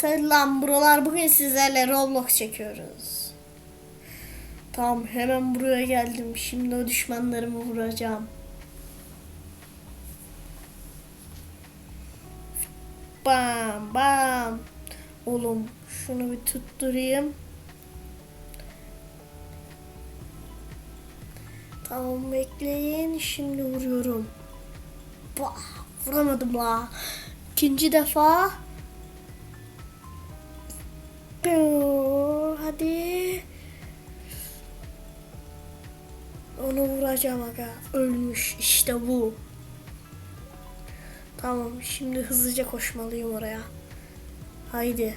Selam buralar bugün sizlerle Roblox çekiyoruz. Tamam hemen buraya geldim. Şimdi o düşmanlarımı vuracağım. Bam bam. Oğlum şunu bir tutturayım. Tamam bekleyin. Şimdi vuruyorum. Bah, vuramadım la. İkinci defa. Hadi. Onu vuracağım aga. Ölmüş. İşte bu. Tamam. Şimdi hızlıca koşmalıyım oraya. Haydi.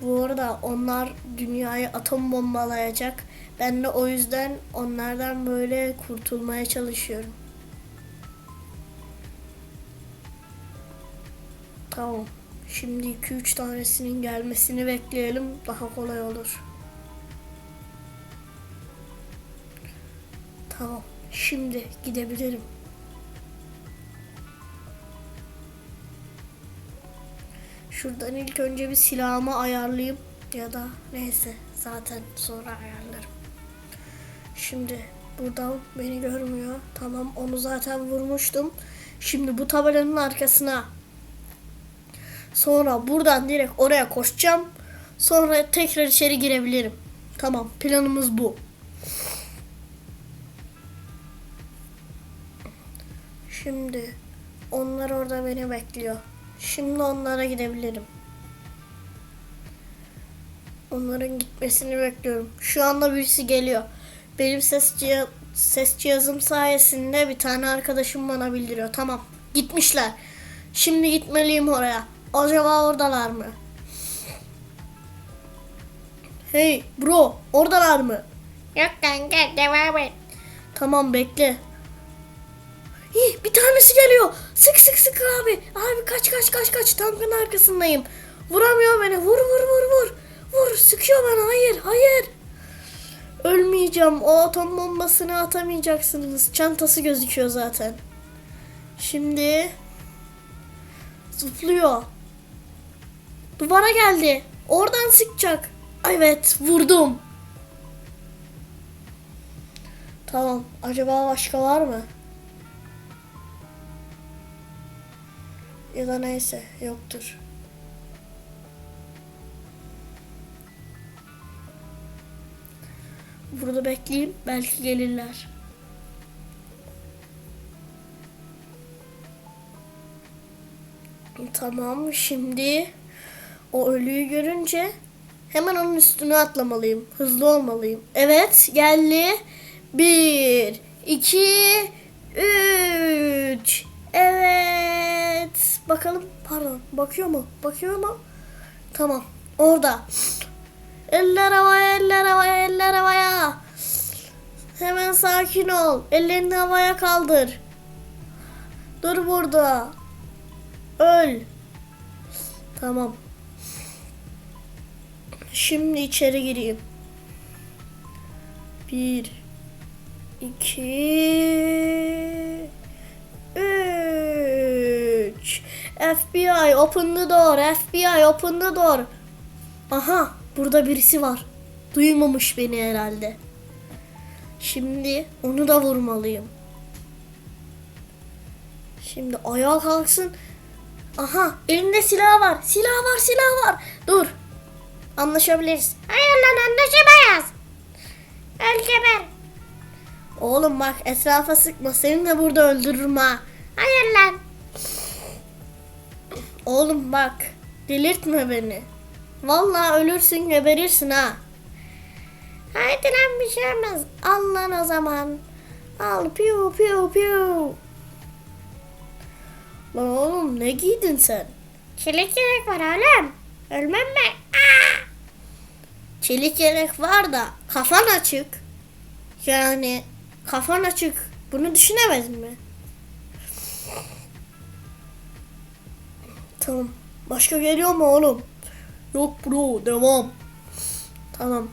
Bu arada onlar dünyayı atom bombalayacak. Ben de o yüzden onlardan böyle kurtulmaya çalışıyorum. Tamam. Şimdi 2-3 tanesinin gelmesini bekleyelim. Daha kolay olur. Tamam. Şimdi gidebilirim. Şuradan ilk önce bir silahımı ayarlayayım. Ya da neyse zaten sonra ayarlarım. Şimdi buradan beni görmüyor. Tamam onu zaten vurmuştum. Şimdi bu tabelanın arkasına Sonra buradan direkt oraya koşacağım. Sonra tekrar içeri girebilirim. Tamam planımız bu. Şimdi onlar orada beni bekliyor. Şimdi onlara gidebilirim. Onların gitmesini bekliyorum. Şu anda birisi geliyor. Benim ses, cihaz, ses cihazım sayesinde bir tane arkadaşım bana bildiriyor. Tamam gitmişler. Şimdi gitmeliyim oraya. Acaba oradalar mı? Hey bro oradalar mı? Yok kanka devam et. Tamam bekle. Hih, bir tanesi geliyor. Sık sık sık abi. Abi kaç kaç kaç kaç tankın arkasındayım. Vuramıyor beni. Vur vur vur vur. Vur sıkıyor bana. Hayır hayır. Ölmeyeceğim. O atom bombasını atamayacaksınız. Çantası gözüküyor zaten. Şimdi zıplıyor. Duvara geldi. Oradan sıkacak. Evet vurdum. Tamam. Acaba başka var mı? Ya da neyse yoktur. Burada bekleyeyim. Belki gelirler. Tamam şimdi o ölüyü görünce hemen onun üstüne atlamalıyım. Hızlı olmalıyım. Evet geldi. Bir, iki, üç. Evet. Bakalım pardon bakıyor mu? Bakıyor mu? Tamam orada. Eller havaya eller havaya eller havaya. Hemen sakin ol. Ellerini havaya kaldır. Dur burada. Öl. Tamam. Şimdi içeri gireyim. Bir, iki, üç. FBI open the door. FBI open the door. Aha burada birisi var. Duymamış beni herhalde. Şimdi onu da vurmalıyım. Şimdi ayağa kalksın. Aha elinde silah var. Silah var silah var. Dur. Anlaşabiliriz. Hayır lan anlaşamayız. Öl geber. Oğlum bak etrafa sıkma. Seni de burada öldürürüm ha. Hayır lan. Oğlum bak. Delirtme beni. Vallahi ölürsün geberirsin ha. Haydi lan bir şey olmaz. Al lan o zaman. Al piu piu piu. Lan oğlum ne giydin sen? Çelik yelek var oğlum. Ölmem mi? Aa! Çelik yelek var da kafan açık. Yani kafan açık. Bunu düşünemez mi? Tamam. Başka geliyor mu oğlum? Yok bro devam. Tamam.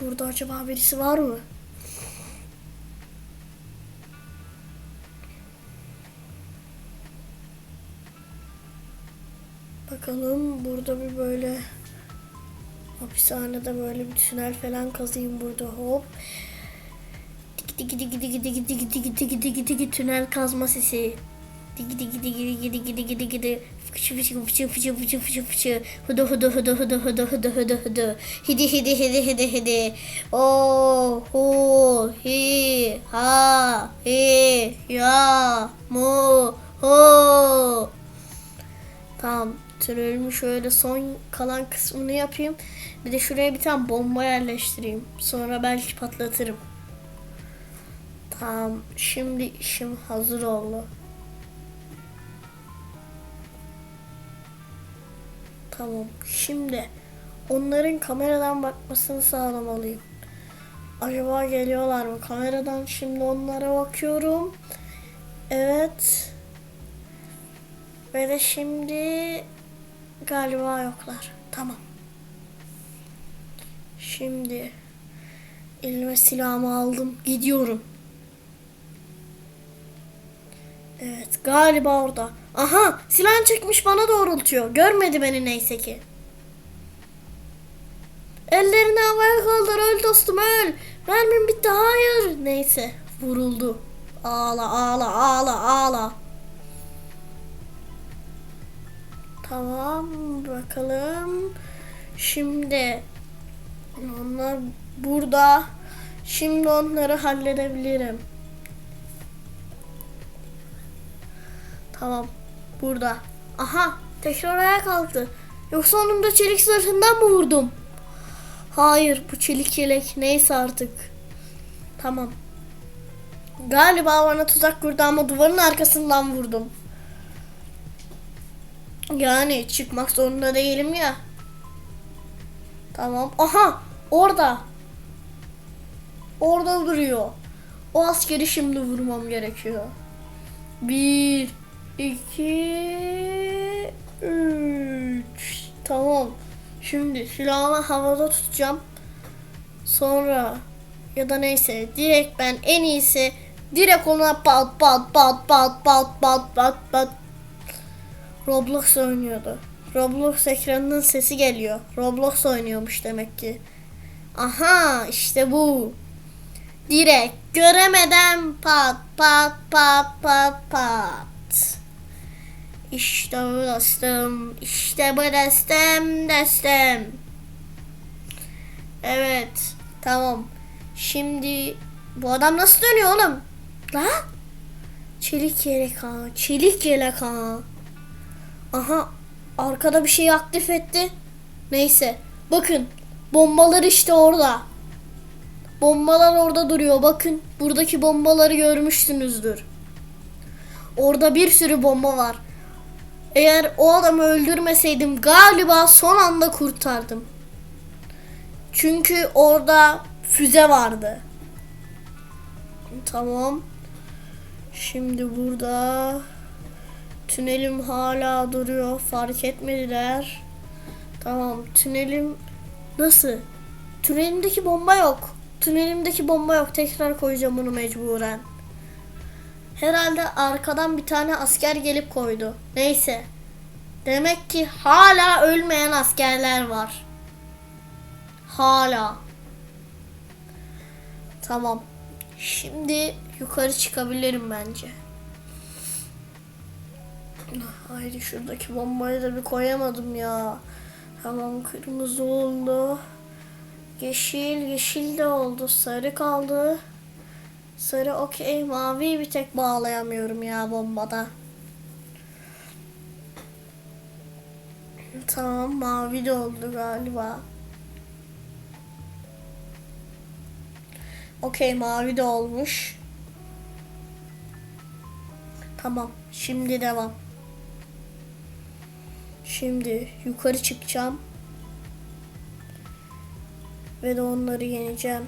Burada acaba birisi var mı? Bakalım burada bir böyle hapishanede böyle bir tünel falan kazayım burada hop. Digi digi digi digi digi digi digi digi digi tünel kazma sesi. Gidi gidi gidi gidi gidi gidi gidi. Fıçı fıçı fıçı fıçı fıçı fıçı fıçı. Hıdı hıdı hıdı hıdı hıdı hıdı hıdı hıdı. Hidi hidi hidi hidi hidi. O hu hi ha hi ya mu ho. Tamam trolümü şöyle son kalan kısmını yapayım. Bir de şuraya bir tane bomba yerleştireyim. Sonra belki patlatırım. Tamam şimdi işim hazır oldu. Tamam şimdi onların kameradan bakmasını sağlamalıyım. Acaba geliyorlar mı? Kameradan şimdi onlara bakıyorum. Evet. Ve de şimdi galiba yoklar. Tamam. Şimdi elime silahımı aldım. Gidiyorum. Evet galiba orada. Aha silahını çekmiş bana doğrultuyor. Görmedi beni neyse ki. Ellerini havaya kaldır öl dostum öl. Mermim bitti hayır. Neyse vuruldu. Ağla ağla ağla ağla. Tamam bakalım. Şimdi onlar burada. Şimdi onları halledebilirim. Tamam. Burada. Aha tekrar ayağa kalktı. Yoksa onun da çelik zırhından mı vurdum? Hayır bu çelik yelek neyse artık. Tamam. Galiba bana tuzak kurdu ama duvarın arkasından vurdum. Yani çıkmak zorunda değilim ya. Tamam. Aha orada. Orada duruyor. O askeri şimdi vurmam gerekiyor. Bir, iki, üç. Tamam. Şimdi silahımı havada tutacağım. Sonra ya da neyse direkt ben en iyisi direkt ona pat pat pat pat pat pat pat pat Roblox oynuyordu. Roblox ekranının sesi geliyor. Roblox oynuyormuş demek ki. Aha işte bu. Direkt göremeden pat pat pat pat pat. İşte bu dostum. İşte bu destem destem. Evet. Tamam. Şimdi bu adam nasıl dönüyor oğlum? La? Çelik yelek ha. Çelik yelek ha. Aha arkada bir şey aktif etti. Neyse. Bakın bombalar işte orada. Bombalar orada duruyor. Bakın buradaki bombaları görmüşsünüzdür. Orada bir sürü bomba var. Eğer o adamı öldürmeseydim galiba son anda kurtardım. Çünkü orada füze vardı. Tamam. Şimdi burada tünelim hala duruyor. Fark etmediler. Tamam tünelim nasıl? Tünelimdeki bomba yok. Tünelimdeki bomba yok. Tekrar koyacağım bunu mecburen. Herhalde arkadan bir tane asker gelip koydu. Neyse. Demek ki hala ölmeyen askerler var. Hala. Tamam. Şimdi yukarı çıkabilirim bence. Haydi şuradaki bombayı da bir koyamadım ya. Tamam kırmızı oldu. Yeşil, yeşil de oldu. Sarı kaldı. Sarı okey. Maviyi bir tek bağlayamıyorum ya bombada. Tamam mavi de oldu galiba. Okey mavi de olmuş. Tamam şimdi devam. Şimdi yukarı çıkacağım. Ve de onları yeneceğim.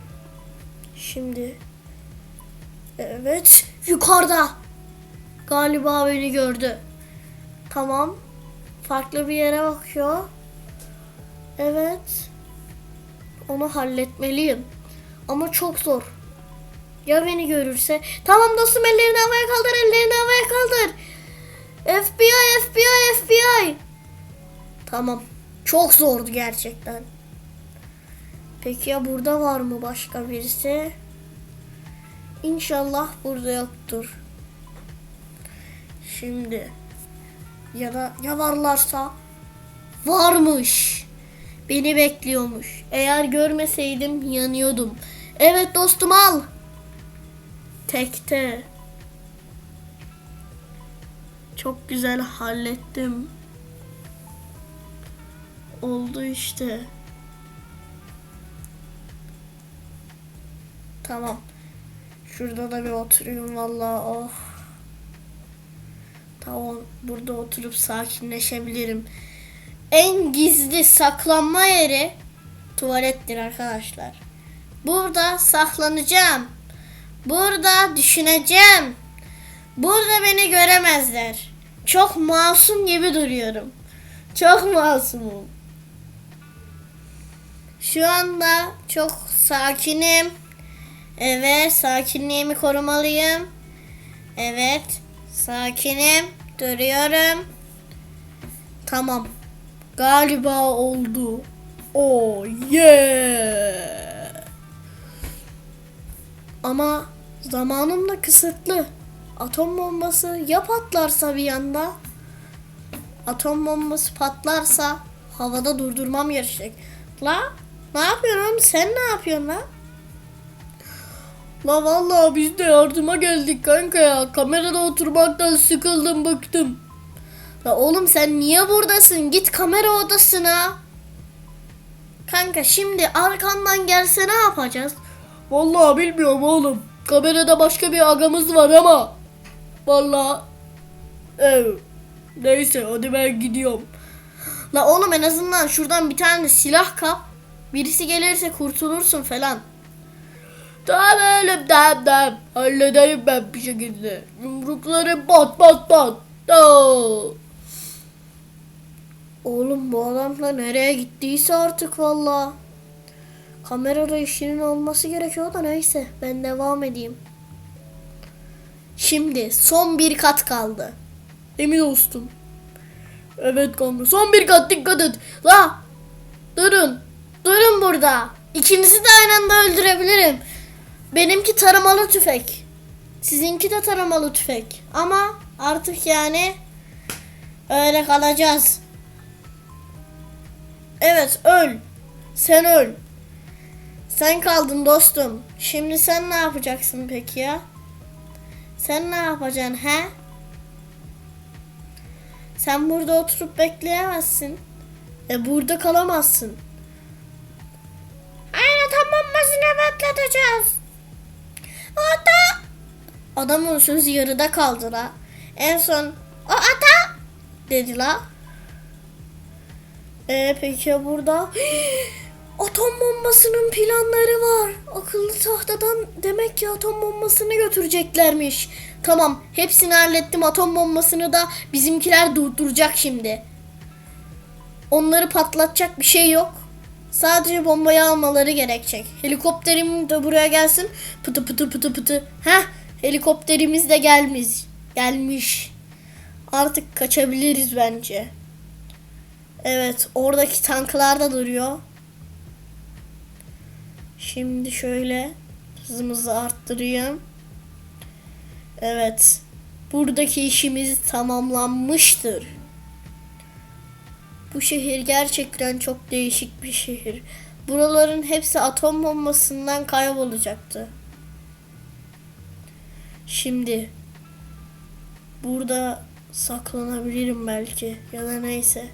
Şimdi Evet yukarıda. Galiba beni gördü. Tamam. Farklı bir yere bakıyor. Evet. Onu halletmeliyim. Ama çok zor. Ya beni görürse? Tamam dostum ellerini havaya kaldır, ellerini havaya kaldır. FBI, FBI, FBI. Tamam. Çok zordu gerçekten. Peki ya burada var mı başka birisi? İnşallah burada yoktur. Şimdi ya da ya varlarsa varmış. Beni bekliyormuş. Eğer görmeseydim yanıyordum. Evet dostum al. Tekte. Çok güzel hallettim. Oldu işte. Tamam. Şurada da bir oturayım vallahi oh. Tamam burada oturup sakinleşebilirim. En gizli saklanma yeri tuvalettir arkadaşlar. Burada saklanacağım. Burada düşüneceğim. Burada beni göremezler. Çok masum gibi duruyorum. Çok masumum. Şu anda çok sakinim. Evet, sakinliğimi korumalıyım. Evet, sakinim. Duruyorum. Tamam. Galiba oldu. Oh yeah. Ama zamanım da kısıtlı. Atom bombası ya patlarsa bir yanda? Atom bombası patlarsa havada durdurmam gerekecek. La ne yapıyorsun oğlum? Sen ne yapıyorsun la? La vallahi biz de yardıma geldik kanka ya. Kamerada oturmaktan sıkıldım bıktım. La oğlum sen niye buradasın? Git kamera odasına. Kanka şimdi arkandan gelse ne yapacağız? Vallahi bilmiyorum oğlum. Kamerada başka bir agamız var ama. Vallahi. Evet. Neyse hadi ben gidiyorum. La oğlum en azından şuradan bir tane silah kap. Birisi gelirse kurtulursun falan. Tamam oğlum tamam tamam. Hallederim ben bir şekilde. Yumrukları bat bat bat. Oo. Oğlum bu adamla nereye gittiyse artık valla. Kamerada işinin olması gerekiyor da neyse ben devam edeyim. Şimdi son bir kat kaldı. Emin dostum. Evet kanka son bir kat dikkat et. La durun. Durun burada. İkinizi de aynı anda öldürebilirim. Benimki taramalı tüfek. Sizinki de taramalı tüfek. Ama artık yani öyle kalacağız. Evet öl. Sen öl. Sen kaldın dostum. Şimdi sen ne yapacaksın peki ya? Sen ne yapacaksın he? Sen burada oturup bekleyemezsin. E burada kalamazsın. Aynen tamam bombasını patlatacağız. Ata! Adamın sözü yarıda kaldı la. En son o ata dedi la. E peki ya burada? Atom bombasının planları var. Akıllı tahtadan demek ki atom bombasını götüreceklermiş. Tamam, hepsini hallettim. Atom bombasını da bizimkiler durduracak şimdi. Onları patlatacak bir şey yok. Sadece bombayı almaları gerekecek. Helikopterim de buraya gelsin. Pıtı pıtı pıtı pıtı. Heh, helikopterimiz de gelmiş. Gelmiş. Artık kaçabiliriz bence. Evet, oradaki tanklar da duruyor. Şimdi şöyle hızımızı arttırayım. Evet. Buradaki işimiz tamamlanmıştır. Bu şehir gerçekten çok değişik bir şehir. Buraların hepsi atom bombasından kaybolacaktı. Şimdi burada saklanabilirim belki ya da neyse.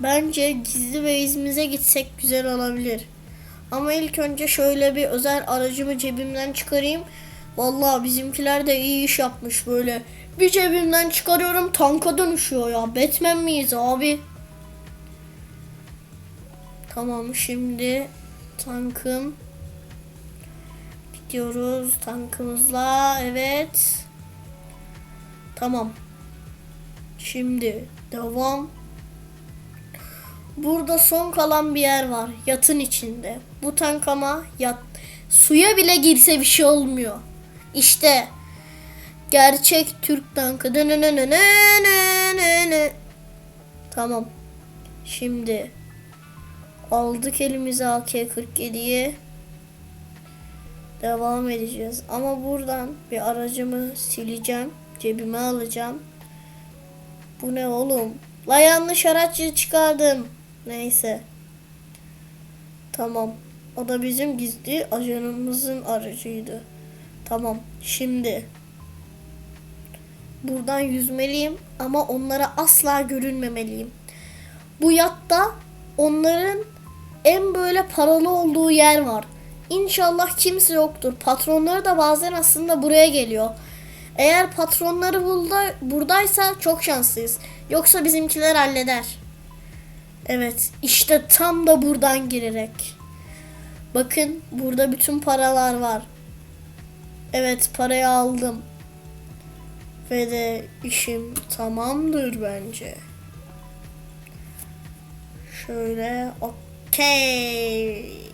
Bence gizli base'imize gitsek güzel olabilir. Ama ilk önce şöyle bir özel aracımı cebimden çıkarayım. Vallahi bizimkiler de iyi iş yapmış böyle. Bir cebimden çıkarıyorum tanka dönüşüyor ya. Batman miyiz abi? Tamam şimdi tankım. Gidiyoruz tankımızla. Evet. Tamam. Şimdi devam. Burada son kalan bir yer var. Yatın içinde. Bu tank ama yat suya bile girse bir şey olmuyor. İşte gerçek Türk tankı. Tamam. Şimdi aldık elimize AK-47'yi. Devam edeceğiz. Ama buradan bir aracımı sileceğim. Cebime alacağım. Bu ne oğlum? La yanlış araç çıkardım. Neyse. Tamam. O da bizim gizli ajanımızın aracıydı. Tamam. Şimdi buradan yüzmeliyim ama onlara asla görünmemeliyim. Bu yatta onların en böyle paralı olduğu yer var. İnşallah kimse yoktur. Patronları da bazen aslında buraya geliyor. Eğer patronları burada, buradaysa çok şanslıyız. Yoksa bizimkiler halleder. Evet, işte tam da buradan girerek. Bakın burada bütün paralar var. Evet, parayı aldım. Ve de işim tamamdır bence. Şöyle okey.